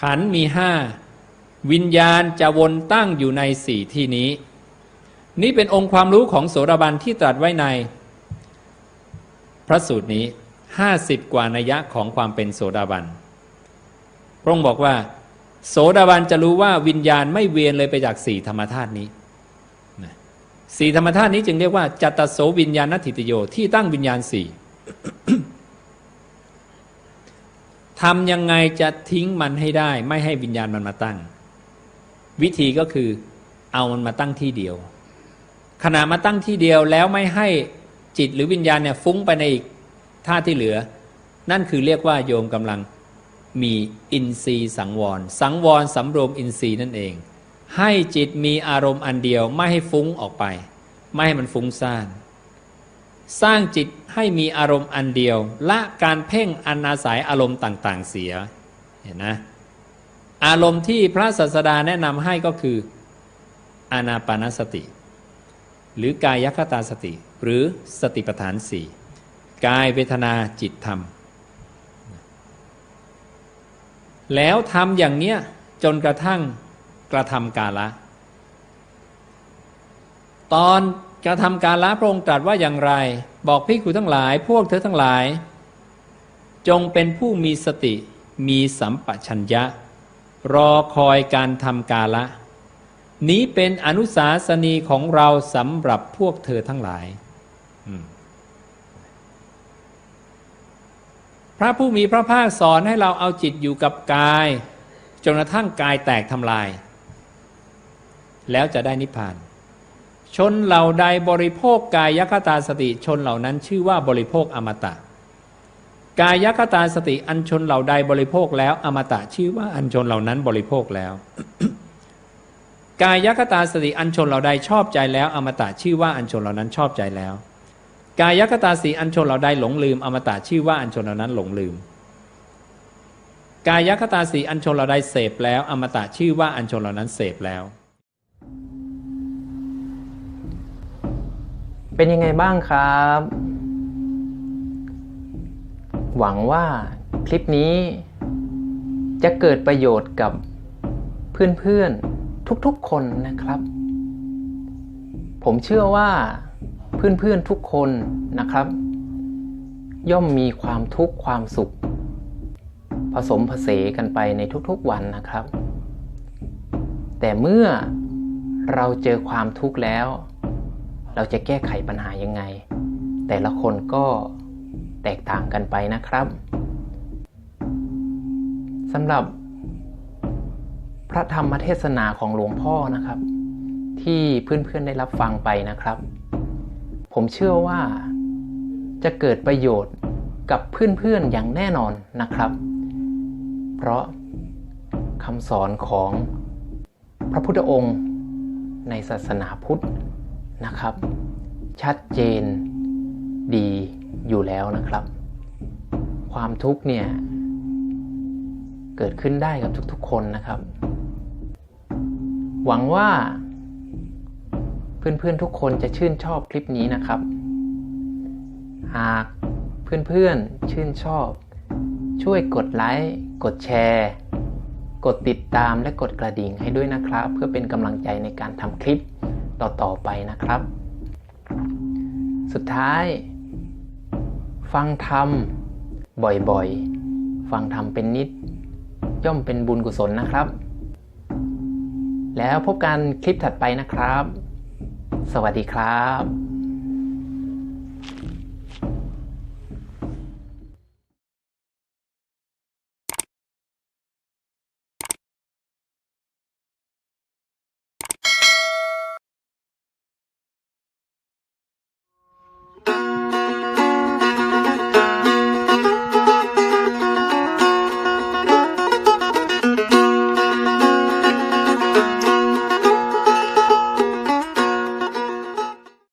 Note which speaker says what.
Speaker 1: ขันมีห้าวิญญาณจะวนตั้งอยู่ในสี่ที่นี้ นี่เป็นองค์ความรู้ของโสดาบันที่ตรัสไว้ใน พระสูตรนี้ห้าสิบกว่านัยยะของความเป็นโสดาบันพระองค์บอกว่า โสดาบันจะรู้ว่าวิญญาณไม่เวียนเลยไปจากสี่ธรรมธาตุนี้ สี่ธรรมธาตุนี้จึงเรียกว่าจัตโสวิญญาณนัตถิตโยที่ตั้งวิญญาณสี่ทำยังไงจะทิ้งมันให้ได้ ไม่ให้วิญญาณมันมาตั้ง วิธีก็คือเอามันมาตั้งที่เดียว ขณะมาตั้งที่เดียวแล้วไม่ให้จิตหรือวิญญาณเนี่ยฟุ้งไปในอีกท่าที่เหลือ นั่นคือเรียกว่าโยมกำลังมีอินทรีย์สังวร สังวรสำรวมอินทรีย์นั่นเอง ให้จิตมีอารมณ์อันเดียวไม่ให้ฟุ้งออกไป ไม่ให้มันฟุ้งซ่านสร้างจิตให้มีอารมณ์อันเดียว ละการเพ่งอันอาศัยอารมณ์ต่างๆเสียเห็นนะอารมณ์ที่พระศาสดาแนะนำให้ก็คืออานาปานสติ หรือกายคตาสติ หรือสติปัฏฐานสี่กายเวทนาจิตธรรม แล้วทำอย่างเนี้ยจนกระทั่ง กระทำกาละ ตอนกระทำการละพระองค์ตรัสว่าอย่างไร บอกพิกุทั้งหลายพวกเธอทั้งหลาย จงเป็นผู้มีสติมีสัมปชัญญะ รอคอยการทำกาละ นี้เป็นอนุสาสนีของเราสำหรับพวกเธอทั้งหลาย พระผู้มีพระภาคสอนให้เราเอาจิตอยู่กับกาย จนกระทั่งกายแตกทำลาย แล้วจะได้นิพพาน ชนเหล่าใดบริโภคกายคตาสติชนเหล่านั้นชื่อว่าบริโภคอมตะ กายคตาสติอันชนเหล่าใดบริโภคแล้วอมตะชื่อว่าอันชนเหล่านั้นบริโภคแล้ว กายคตาสติอันชนเหล่าใดชอบใจแล้ว อมตะชื่อว่าอันชนเหล่านั้นชอบใจแล้ว กายคตาสีอันชนเหล่าใดหลงลืม อมตะชื่อว่าอันชนเหล่านั้นหลงลืมกายคตาสีอันชนเหล่าใดเสพแล้ว อมตะชื่อว่าอันชนเหล่านั้นเสพแล้ว
Speaker 2: เป็นยังไงบ้างครับ หวังว่าคลิปนี้ จะเกิดประโยชน์กับเพื่อนๆทุกๆคนนะครับ ผมเชื่อว่าเพื่อนๆทุกคนนะครับ ย่อมมีความทุกข์ความสุข ผสมผสานกันไปในทุกๆวันนะครับ แต่เมื่อเราเจอความทุกข์แล้ว เราจะแก้ไขปัญหายังไง แต่ละคนก็แตกต่างกันไปนะครับสำหรับพระธรรมเทศนาของหลวงพ่อนะครับ ที่เพื่อนๆได้รับฟังไปนะครับ ผมเชื่อว่าจะเกิดประโยชน์กับเพื่อนๆอย่างแน่นอนนะครับ เพราะคำสอนของพระพุทธองค์ในศาสนาพุทธ นะครับ ชัดเจนดีอยู่แล้วนะครับ ความทุกข์เนี่ย เกิดขึ้นได้กับทุกๆคนนะครับ หวังว่า เพื่อนๆทุกคนจะชื่นชอบคลิปนี้นะครับ หากเพื่อนๆชื่นชอบ ช่วยกดไลค์กดแชร์กดติดตามและกดกระดิ่งให้ด้วยนะครับ เพื่อเป็นกำลังใจในการทำคลิป ต่อๆไปนะครับ สุดท้าย ฟังธรรมบ่อยๆ ฟังธรรมเป็นนิด ย่อมเป็นบุญกุศลนะครับ แล้วพบกันคลิปถัดไปนะครับ สวัสดีครับ